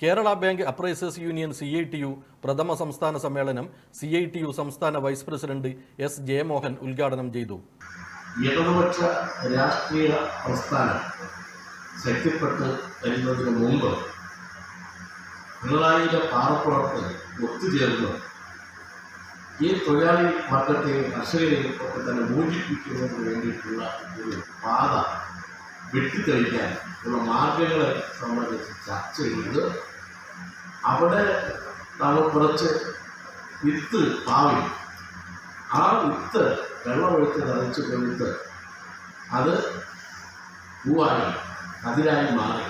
Kerala bank appraisers union C I T U പ്രഥമ സംസ്ഥാന സമ്മേളനം സി ഐ ടി യു സംസ്ഥാന വൈസ് പ്രസിഡന്റ് എസ് ജയമോഹൻ ഉദ്ഘാടനം ചെയ്തു. ഇടതുപക്ഷ രാഷ്ട്രീയ പ്രസ്ഥാനം ശക്തിപ്പെട്ട് വരുന്നതിന് മുമ്പ് പിണറായിയുടെ പാറപ്പുറത്ത് ഒത്തുചേർന്ന് ഈ തൊഴിലാളി വർഗത്തെയും കർഷകരെയും ഒക്കെ തന്നെ മോചിപ്പിക്കുന്നതിന് വേണ്ടിയിട്ടുള്ള ഒരു പാത വെട്ടിത്തെളിക്കാൻ ഉള്ള മാർഗങ്ങളെ സംബന്ധിച്ച് ചർച്ച ചെയ്ത് അവിടെ നമ്മൾ കുറച്ച് വിത്ത് പാവി ആ വിത്ത് വെള്ളമൊഴിച്ച് നിറച്ച് കൊഴുത്ത് അത് പൂവായി അതിനായി മാറി.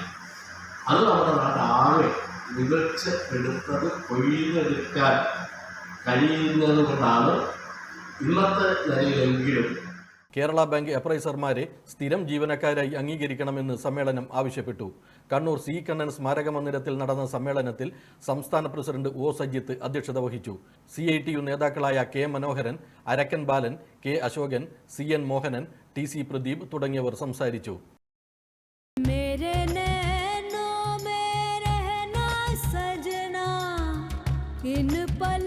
അത് നമ്മുടെ നാട്ടിൽ ആകെ മികച്ച് എടുത്തത് കൊയ്തെടുക്കാൻ കഴിയുന്നത് കൊണ്ടാണ് ഇന്നത്തെ നിലയിലെങ്കിലും കേരള ബാങ്ക് അപ്രൈസർമാരെ സ്ഥിരം ജീവനക്കാരായി അംഗീകരിക്കണമെന്ന് സമ്മേളനം ആവശ്യപ്പെട്ടു കണ്ണൂർ സി കണ്ണൻ സ്മാരക മന്ദിരത്തിൽ നടന്ന സമ്മേളനത്തിൽ സംസ്ഥാന പ്രസിഡന്റ് ഒ സജിത്ത് അധ്യക്ഷത വഹിച്ചു സി ഐ ടി യു നേതാക്കളായ K Manoharan Arakkan Balan K Ashokan C N Mohanan T C Pradeep തുടങ്ങിയവർ സംസാരിച്ചു मेरे नैनों में रहना सजना इन पलकों